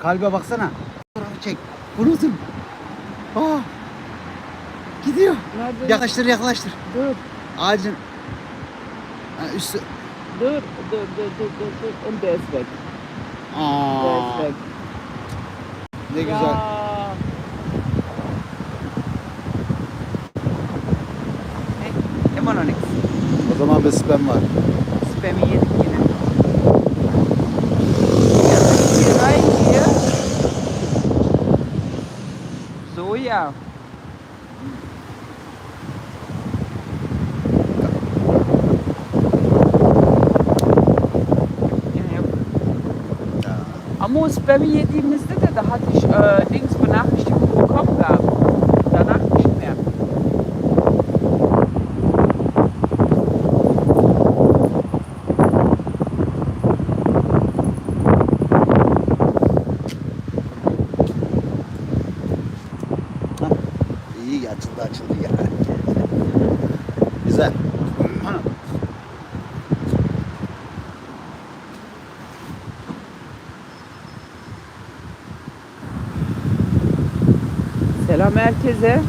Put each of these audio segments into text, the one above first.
Kalbe baksana. Fotoğrafı çek. Unutun. Aa. Gidiyor. Nerede? Yaklaştır yaklaştır. Dur, Ağacın ha, üstü. dur, dur, dur, dur, dur, dur. Und der ist weg. Der Aa, ist weg. ne güzel. İmmer noch nichts. O zaman bir spam var. Spammy yedik yine. Ja. Ja, ja. Amo Spammy yediğimizde de daha diş, e, Dings Benachrichtigung bekommen haben. Danach nicht mehr. İyi açıldı açıldı ya. Güzel. Selam herkese.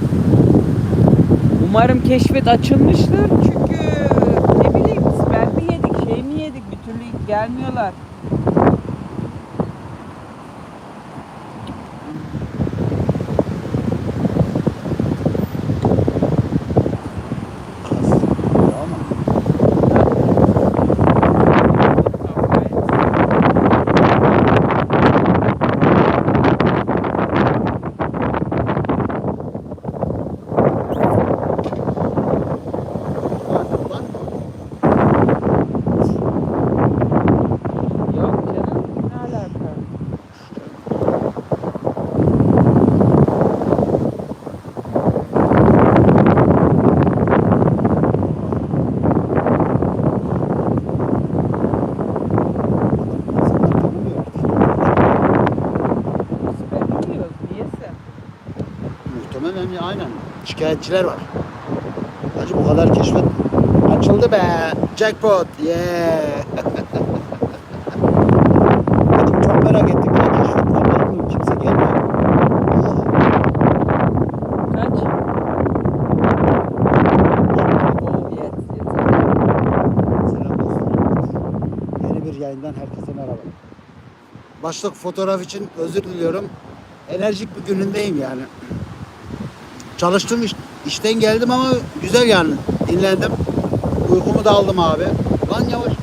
Umarım keşfet açılmıştır. Çünkü ne bileyim sperm mi yedik, şey mi yedik bir türlü gelmiyorlar. Ama bak, Yok canım ne alaka? insanlar tanımıyor. Sperm yiyoruz niyeyse. Muhtemelen ya, aynen. Şikayetçiler var. Hacı bu kadar keşfet açıldı be. Jackpot. Yeah. Hacım çok merak ettik ya keşfet yapalım mı? Kimse gelmiyor. Allah. Kaç? Selam dostlar. Yeni bir yayından herkese merhaba. Başlık fotoğraf için özür diliyorum. Enerjik bir günündeyim yani. Çalıştım iş- işten geldim ama güzel yani dinlendim. Uykumu da aldım abi. Lan yavaş.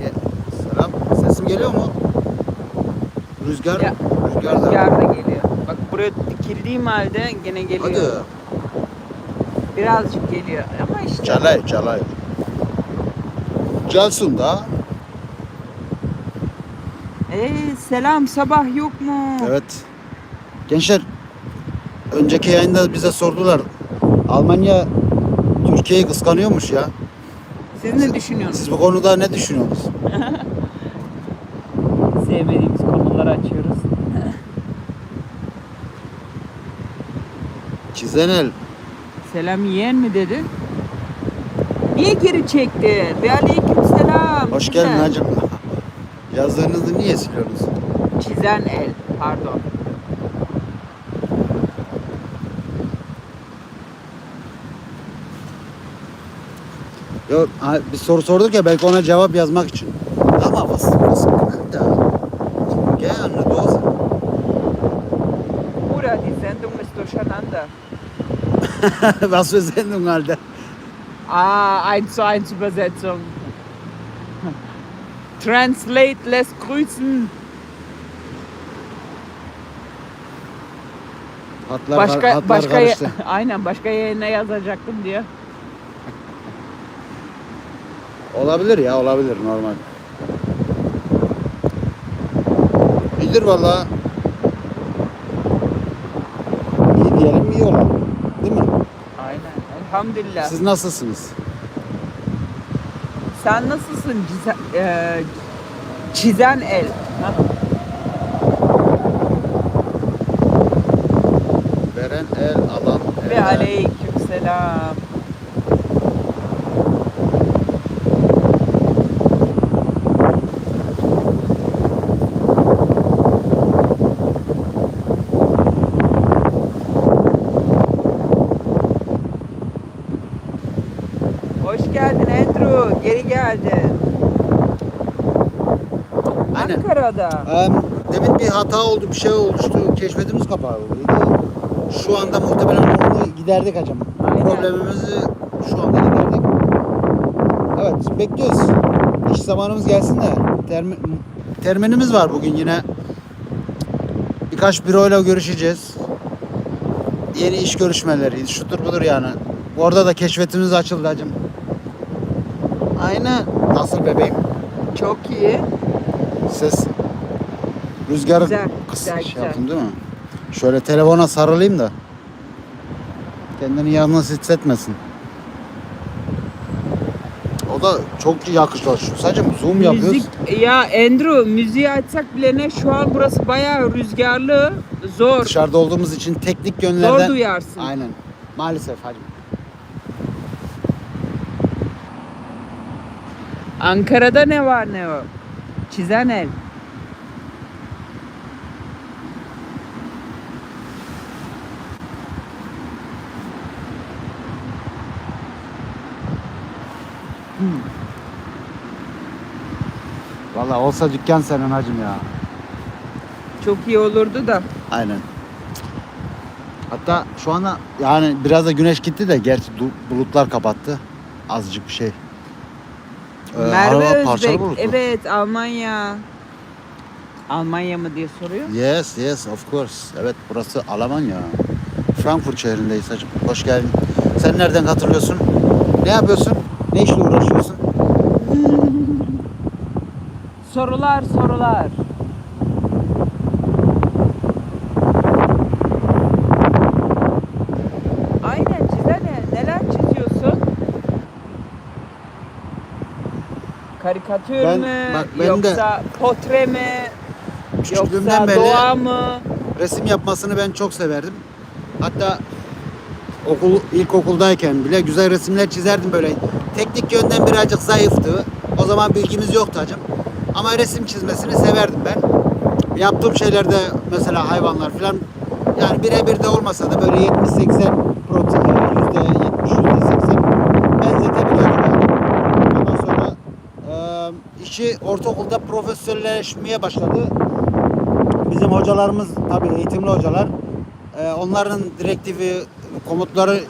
Ye- Selam. Sesim geliyor mu? Rüzgar, Ya, rüzgar da. Rüzgar da geliyor. Bak buraya dikildiğim halde gene geliyor. Hadi. Birazcık geliyor ama işte. Çalay, çalay. Çalsın da. Ee, selam sabah yok mu? Evet. Gençler, önceki yayında bize sordular. Almanya Türkiye'yi kıskanıyormuş ya. Siz ne düşünüyorsunuz? Siz bu konuda ne düşünüyorsunuz? Sevmediğimiz konuları açıyoruz. Çizenel. Selam yiyen mi dedi? Niye geri çekti? Ve aleyküm selam. Hoş Güzel. geldin hacım. Yazdığınızı niye siliyorsunuz? Çizen el. Pardon. Yok, ha, bir soru sorduk ya belki ona cevap yazmak için. Ama was, was was für Sendung, Alter. Ah, 1 zu 1 Übersetzung. Translate lässt grüßen. Hatlar, Başka hatlar başka karıştı. aynen başka yayına yazacaktım diye. Olabilir ya olabilir normal. İyidir valla. İyi diyelim iyi olalım. Elhamdülillah. Siz nasılsınız? Sen nasılsın Cizen, e, çizen el? Veren el, alan. Ve aleyküm selam. Geldin. Aynen. Ankara'da. Em, demin bir hata oldu, bir şey oluştu. Keşfetimiz kapalıydı. Şu anda muhtemelen onu giderdik hacım. Aynen. Problemimizi şu anda giderdik. Evet, bekliyoruz. İş zamanımız gelsin de. Termi, terminimiz var bugün yine. Birkaç büroyla görüşeceğiz. Yeni iş görüşmeleri, şudur budur yani. Orada da keşfetimiz açıldı hacım. Aynen. Nasıl bebeğim? Çok iyi. Ses rüzgarı Güzel, kıs güzel, şey güzel. yaptım değil mi? Şöyle telefona sarılayım da kendini yalnız hissetmesin. O da çok yakışıyor. Sadece zoom yapıyoruz. Müzik, ya Andrew müziği açsak bile ne şu an burası bayağı rüzgarlı. Zor. Dışarıda olduğumuz için teknik Zor yönlerden duyarsın. aynen. Maalesef hacım. Ankara'da ne var ne yok? Çizen el. Vallahi olsa dükkan senin hacım ya. Çok iyi olurdu da. Aynen. Hatta şu anda yani biraz da güneş gitti de gerçi du- bulutlar kapattı. Azıcık bir şey. Ee, Merve parçalı Özbek. Evet Almanya. Almanya mı diye soruyor. Yes, yes, of course. Evet, burası Almanya. Frankfurt şehrindeyiz hacım. Hoş geldin. Sen nereden katılıyorsun? Ne yapıyorsun? Ne işle uğraşıyorsun? Sorular sorular. Aynen çizen el. Neler çiziyorsun? Karikatür Ben- mü? bak ben de- yoksa portre mi? Yoksa beri doğa mı? resim yapmasını ben çok severdim. Hatta okul ilkokuldayken bile güzel resimler çizerdim böyle. Teknik yönden birazcık zayıftı. O zaman bilgimiz yoktu hacım. Ama resim çizmesini severdim ben. Yaptığım şeylerde mesela hayvanlar falan yani birebir de olmasa da böyle 70-80 protein, yüzde 70 yüzde 80 benzetebiliyordum. yani. Ondan sonra e, işi ortaokulda profesyonelleşmeye başladı. Bizim hocalarımız tabii eğitimli hocalar. Ee, onların direktifi, komutları e,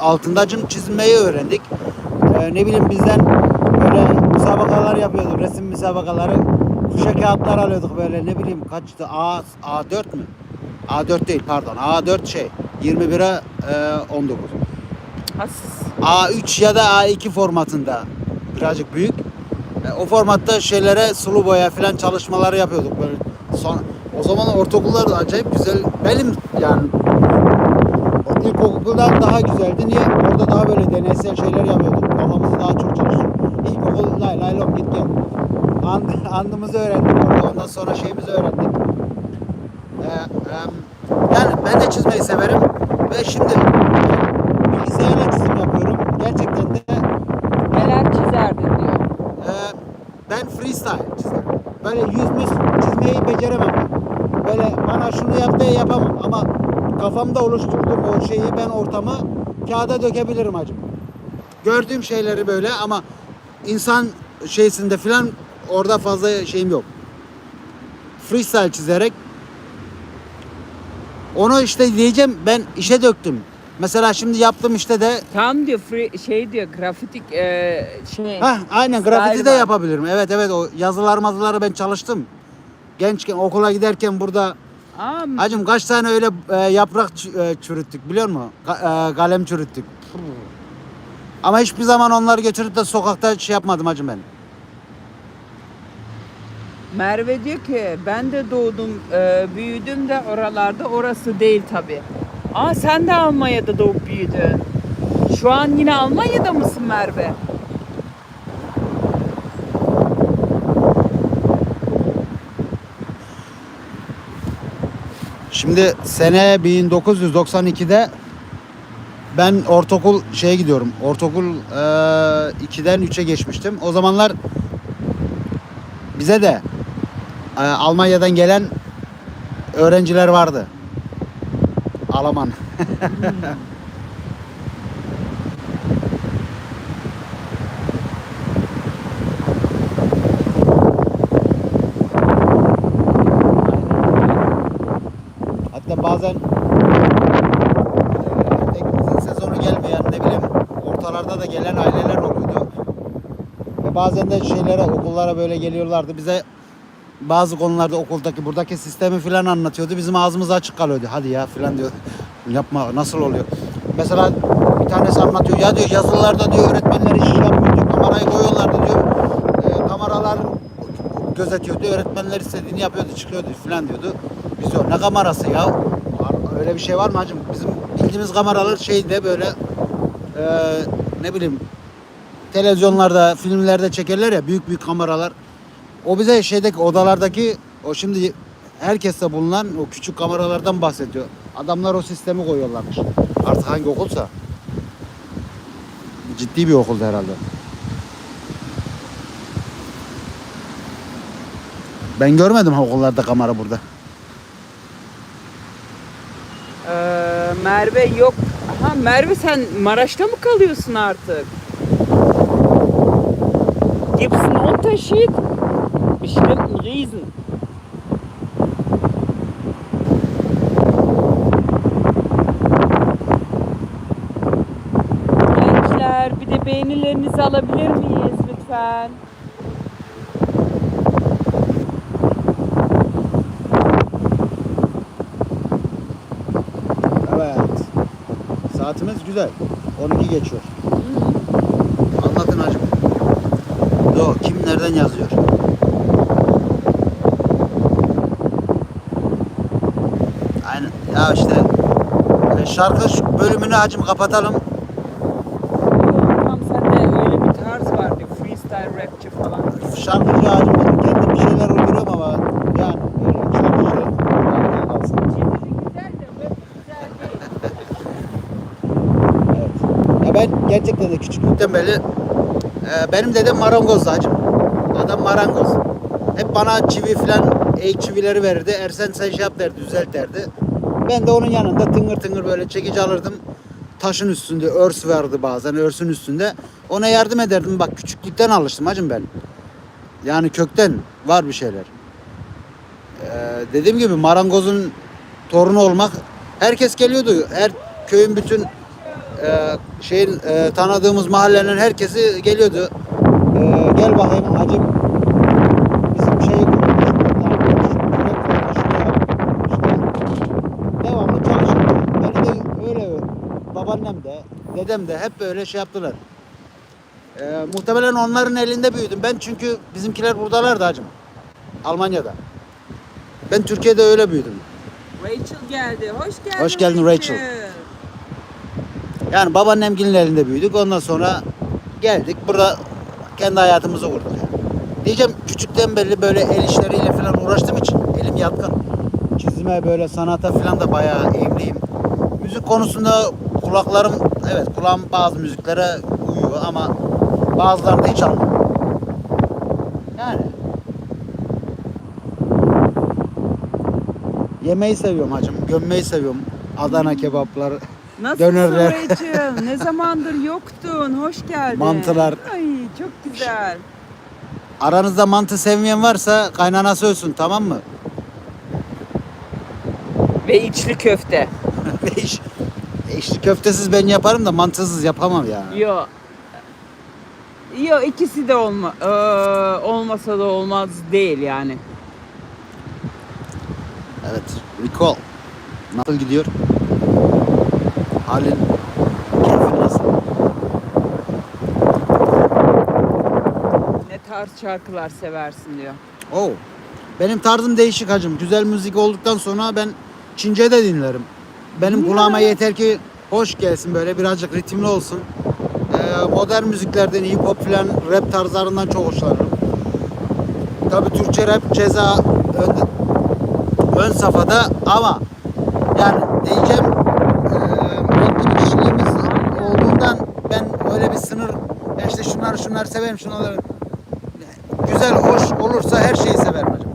altında çizmeyi öğrendik. Ee, ne bileyim bizden böyle müsabakalar yapıyorduk, resim müsabakaları. Kuşa kağıtlar alıyorduk böyle ne bileyim kaçtı A, A4 mü? A4 değil pardon A4 şey 21'e e, 19. Has. A3 ya da A2 formatında birazcık büyük. E, o formatta şeylere sulu boya falan çalışmaları yapıyorduk böyle. Son, o zaman ortaokullar da acayip güzel. Benim yani ilkokuldan daha güzeldi. Niye? Orada daha böyle deneysel şeyler yapıyorduk. Kafamızı daha çok çalışıyorduk. İlkokul lay lay lom git gel. And, andımızı öğrendik orada. Ondan sonra şeyimizi öğrendik. Ee, em, yani ben de çizmeyi severim. Ve şimdi bilgisayarla çizim yapıyorum. Gerçekten de Neler çizerdin diyor. ee, ben freestyle çizerim. Böyle yüz müz çizmeyi beceremem. Böyle bana şunu yap de yapamam ama kafamda oluşturduğum o şeyi ben ortamı kağıda dökebilirim hacım. Gördüğüm şeyleri böyle ama insan şeysinde filan orada fazla şeyim yok. Freestyle çizerek onu işte diyeceğim ben işe döktüm. Mesela şimdi yaptım işte de Tam diyor free, şey diyor grafitik e, şey. Hah, aynen style grafiti de var. yapabilirim. Evet evet o yazılar mazıları ben çalıştım. Gençken okula giderken burada Aa, hacım kaç tane öyle e, yaprak ç- e, çürüttük biliyor musun? Ka- e, kalem çürüttük. Ama hiçbir zaman onları götürüp de sokakta şey yapmadım hacım ben. Merve diyor ki ben de doğdum e, büyüdüm de oralarda orası değil tabi. Aa sen de Almanya'da doğup büyüdün. Şu an yine Almanya'da mısın Merve? Şimdi sene 1992'de Ben ortaokul şeye gidiyorum. Ortaokul eee 2'den 3'e geçmiştim. O zamanlar bize de eee, Almanya'dan gelen öğrenciler vardı. Alman. Hatta bazen teknemizin sezonu gelmeyen ne bileyim ortalarda da gelen aileler oluyordu. Ve bazen de şeylere okullara böyle geliyorlardı. Bize bazı konularda okuldaki buradaki sistemi filan anlatıyordu. Bizim ağzımız açık kalıyordu. Hadi ya filan diyor. Yapma nasıl oluyor? Mesela bir tanesi anlatıyor. Ya diyor yazılılarda diyor öğretmenler iş yapmıyor diyor. Kamerayı koyuyorlardı diyor. Eee, kameralar gözetiyordu. Öğretmenler istediğini yapıyordu, çıkıyordu filan diyordu. Biz diyor ne kamerası ya? Öyle bir şey var mı hacım? Bizim bildiğimiz kameralar şeyde böyle eee, ne bileyim televizyonlarda, filmlerde çekerler ya büyük büyük kameralar. O bize şeydeki odalardaki o şimdi herkeste bulunan o küçük kameralardan bahsediyor. Adamlar o sistemi koyuyorlarmış. Artık hangi okulsa. Ciddi bir okuldu herhalde. Ben görmedim okullarda kamera burada. Ee, Merve yok. Ha Merve sen Maraş'ta mı kalıyorsun artık? Gibt's einen Unterschied? Ein Riesen. Gençler bir de beğenilerinizi alabilir miyiz lütfen? Evet. Saatimiz güzel. 12 geçiyor. Anlatın hacım. Yo, kim nereden yazıyor? Aynen. Ya işte e, şarkı bölümünü hacım kapatalım. Tamam sende öyle bir tarz vardı. Freestyle rapçi falan. Şarkıcı hacım benim. Kendim bir şeyler uyduruyorum ama yani öyle şarkıcı bana kalsın. güzel de rap güzel değil. Evet. Ya ben gerçekten de küçüklükten beri e, benim dedem marangozdu hacım. Adam marangoz. Hep bana çivi falan eğik çivileri verirdi. Ersen sen şey yap derdi, düzelt derdi. Ben de onun yanında tıngır tıngır böyle çekici alırdım. Taşın üstünde örs vardı bazen örsün üstünde. Ona yardım ederdim. Bak küçüklükten alıştım hacım ben. Yani kökten var bir şeyler. Ee, dediğim gibi marangozun torunu olmak herkes geliyordu. Her köyün bütün e, şeyin e, tanıdığımız mahallenin herkesi geliyordu. E, gel bakayım hacım bizim şeyi kurmuş. Kürek kurmuş, şunu yap. İşte devamlı çalışırdı. Beni de öyle babaannem de dedem de hep böyle şey yaptılar. E, muhtemelen onların elinde büyüdüm. Ben çünkü bizimkiler buradalardı hacım. Almanya'da. Ben Türkiye'de öyle büyüdüm. Rachel geldi. Hoş geldin. Hoş geldin Rachel. Yani babaannemgilin elinde büyüdük. Ondan sonra geldik. Burada kendi hayatımızı kurduk. Yani. Diyeceğim küçükten beri böyle el işleriyle falan uğraştığım için elim yatkın. Çizime böyle sanata falan da bayağı eğimliyim. Müzik konusunda kulaklarım evet kulağım bazı müziklere uyuyor ama bazılarını da hiç almam. Yani. Yemeği seviyorum hacım. Gömmeyi seviyorum. Adana kebapları. Nasılsın Dönerler. Rachel? Ne zamandır yoktun. Hoş geldin. Mantılar. Ay çok güzel. Aranızda mantı sevmeyen varsa kaynanası ölsün tamam mı? Ve içli köfte. İş, işte köftesiz ben yaparım da mantısız yapamam ya. Yo. Yo ikisi de olma ee, olmasa da olmaz değil yani. Evet. Recall. Nasıl gidiyor? Halin, keyfin nasıl? Ne tarz şarkılar seversin diyor. Oo. Benim tarzım değişik hacım. Güzel müzik olduktan sonra ben Çince de dinlerim. Benim kulağıma yeter ki hoş gelsin böyle birazcık ritimli olsun. Ee, modern müziklerden hip hop filan rap tarzlarından çok hoşlanırım. Tabi Türkçe rap ceza ön, ön safhada ama yani diyeceğim e, kişiliğimiz olduğundan ben öyle bir sınır işte şunları şunları severim şunları güzel hoş olursa her şeyi severim.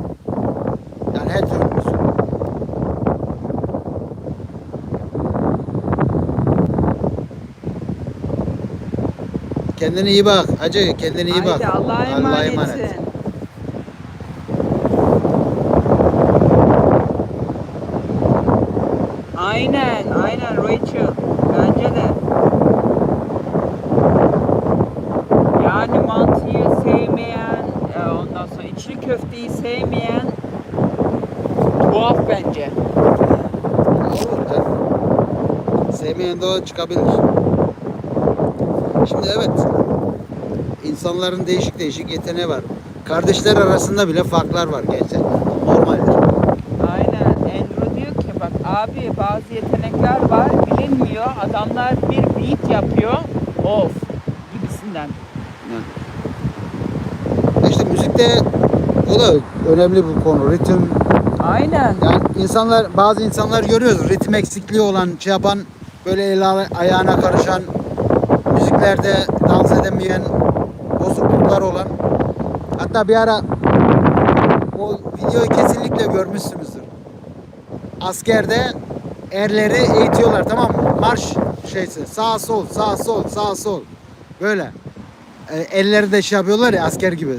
Kendine iyi bak hacı, kendine iyi bak. Haydi Allah'a emanetsin. Aynen, aynen Rachel. Bence de. Yani mantıyı sevmeyen, e, ondan sonra içli köfteyi sevmeyen tuhaf bence. Olur canım. Sevmeyen de o çıkabilir. Şimdi evet. insanların değişik değişik yeteneği var. Kardeşler arasında bile farklar var gerçekten. Normaldir. Aynen. Andrew diyor ki bak abi bazı yetenekler var bilinmiyor. Adamlar bir beat yapıyor. Of gibisinden. Ya İşte müzikte o da önemli bir konu. Ritim Aynen. yani insanlar bazı insanlar görüyoruz ritim eksikliği olan şey yapan böyle el ayağına karışan müziklerde dans edemeyen bozukluklar olan hatta bir ara o videoyu kesinlikle görmüşsünüzdür. Askerde erleri eğitiyorlar tamam mı? Marş şeysi sağ sol sağ sol sağ sol böyle. E, elleri de şey yapıyorlar ya asker gibi.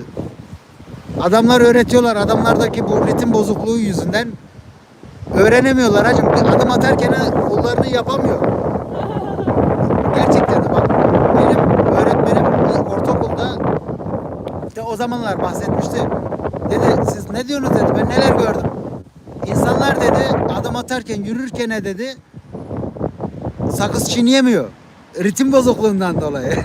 Adamlar öğretiyorlar. Adamlardaki bu ritim bozukluğu yüzünden öğrenemiyorlar hacım. Adım atarken kollarını yapamıyor. Gerçekten de bak benim öğretmenim ortaokulda işte o zamanlar bahsetmişti. Dedi siz ne diyorsunuz dedi ben neler gördüm. İnsanlar dedi adım atarken yürürken ne dedi sakız çiğneyemiyor. Ritim bozukluğundan dolayı.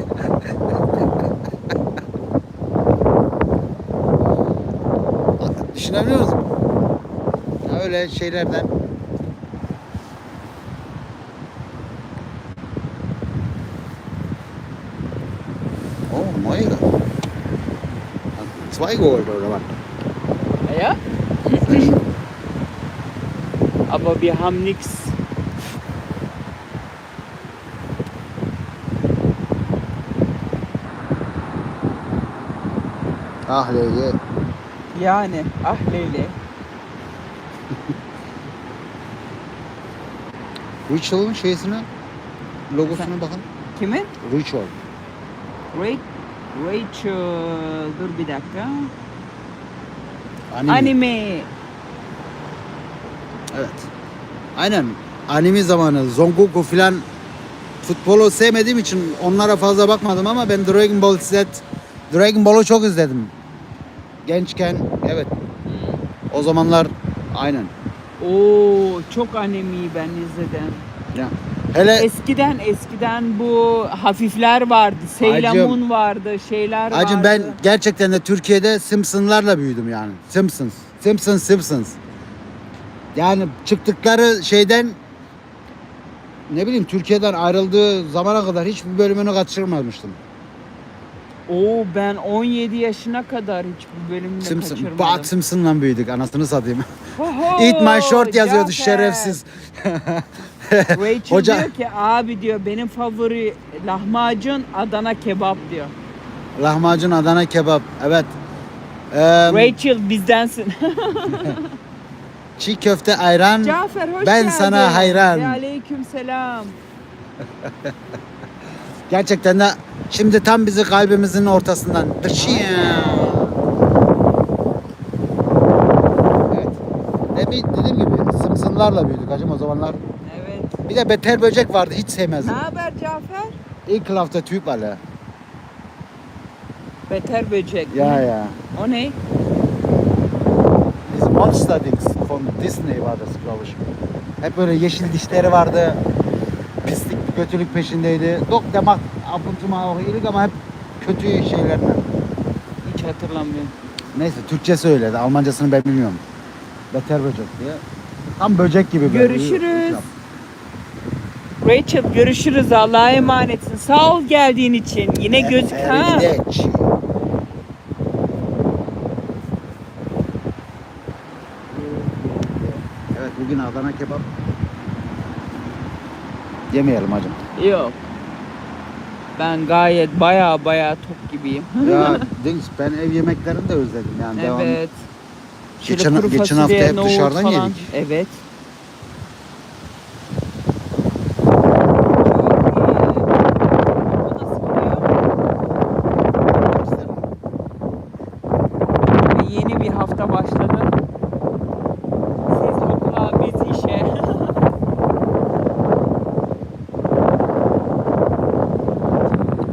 Düşünebiliyor musun? Öyle şeylerden. 2 geholt oder was? Ja. Aber wir haben nichts. Ah Lele. Yani ah Lele. Ritual'ın şeysine logosuna bakın. Kimin? Ritual. Ritual. Rachel. Dur bir dakika. Anime. Anime. Evet. Aynen. Anime zamanı Zongoku filan futbolu sevmediğim için onlara fazla bakmadım ama ben Dragon Ball Z Dragon Ball'u çok izledim. Gençken evet. O zamanlar aynen. Oo çok animeyi ben izledim. Ya. Hele Eskiden eskiden bu hafifler vardı. Moon vardı, şeyler Acım vardı. ben gerçekten de Türkiye'de Simpsons'larla büyüdüm yani. Simpsons. Simpsons Simpsons. Yani çıktıkları şeyden ne bileyim Türkiye'den ayrıldığı zamana kadar hiçbir bölümünü kaçırmamıştım. Oo ben 17 yaşına kadar hiç bu bölümünü Simpson. kaçırmadım. Bak Simpson'la büyüdük anasını satayım. Oho, Eat my short yazıyordu Cafer. şerefsiz. Rachel Hoca- diyor ki abi diyor benim favori lahmacun Adana kebap diyor. Lahmacun Adana kebap. Evet. Ee, Rachel bizdensin. çiğ köfte ayran. Cafer hoş Ben geldin. sana hayran. Ve aleyküm selam. Gerçekten de şimdi tam bizi kalbimizin ortasından. Evet. Demin, dediğim gibi Simpson'larla büyüdük hacım o zamanlar. Bir de beter böcek vardı hiç Ne sevmezdim. haber Cafer? İlk lafta tüyüp hala. Beter böcek. Ya ya. O ne? Biz Monsterdings von Disney vardı ich. Hep böyle yeşil dişleri vardı. Pislik, kötülük peşindeydi. Dok mal auch iyilik ama hep kötü şeylerden. Hiç hatırlamıyorum. Neyse Türkçesi öyle de Almancasını ben bilmiyorum. Beter böcek diye. Tam böcek gibi böyle. Rachel görüşürüz. Allah'a emanetsin. Sağ ol geldiğin için. Yine gözük ha. Evet bugün Adana kebap yemeyelim hacım. Yok. Ben gayet baya baya tok gibiyim. Ya Deniz ben ev yemeklerini de özledim yani devam. evet. Şöyle Geçen- geçen hafta hep dışarıdan falan. yedik. Evet. Ve Yeni bir hafta başladı. Siz okula, biz işe.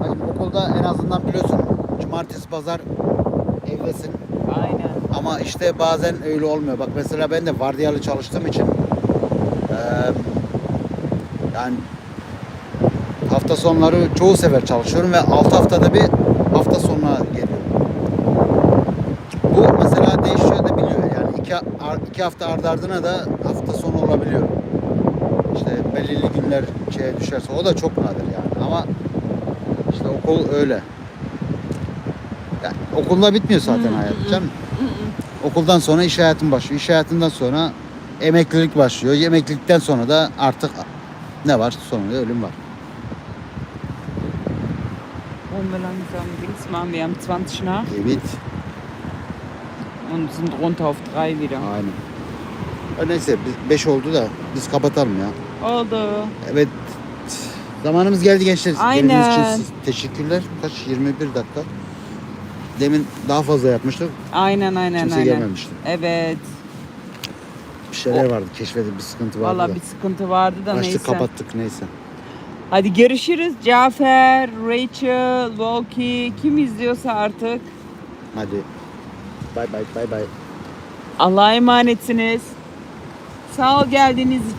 Hacım okulda en azından biliyorsun cumartesi pazar evdesin. Aynen. Ama işte bazen öyle olmuyor. Bak mesela ben de vardiyalı çalıştığım için eee, yani hafta sonları çoğu sefer çalışıyorum ve 6 haftada bir hafta sonuna geliyorum. Bu mesela değişiyor da biliyor. Yani iki, iki hafta ardı ardına da hafta sonu olabiliyor. İşte belirli günler şeye düşerse o da çok nadir yani. Ama işte okul öyle. Okulda bitmiyor zaten hayat canım. Okuldan sonra iş hayatın başlıyor. İş hayatından sonra emeklilik başlıyor. Emeklilikten sonra da artık ne var? Sonunda ölüm var. Wollen wir langsam Dings machen? Wir haben 20 nach Evet. und sind runter auf 3 wieder. Aynen. Ha, Neyse 5 oldu da biz kapatalım ya. Oldu. Evet. Zamanımız geldi gençler. Aynen. Geldiğiniz için siz- teşekkürler. Kaç? 21 dakika. Demin daha fazla yapmıştık. Aynen aynen Kimse aynen. gelmemişti. Evet. Bir şeyler vardı. Keşfedip bir sıkıntı vardı Valla da. bir sıkıntı vardı da Açtık neyse. kapattık neyse. Hadi görüşürüz. Cafer, Rachel, Loki kim izliyorsa artık. Hadi. Bay bay bay bay. Allah'a emanetsiniz. Sağ ol geldiğiniz için.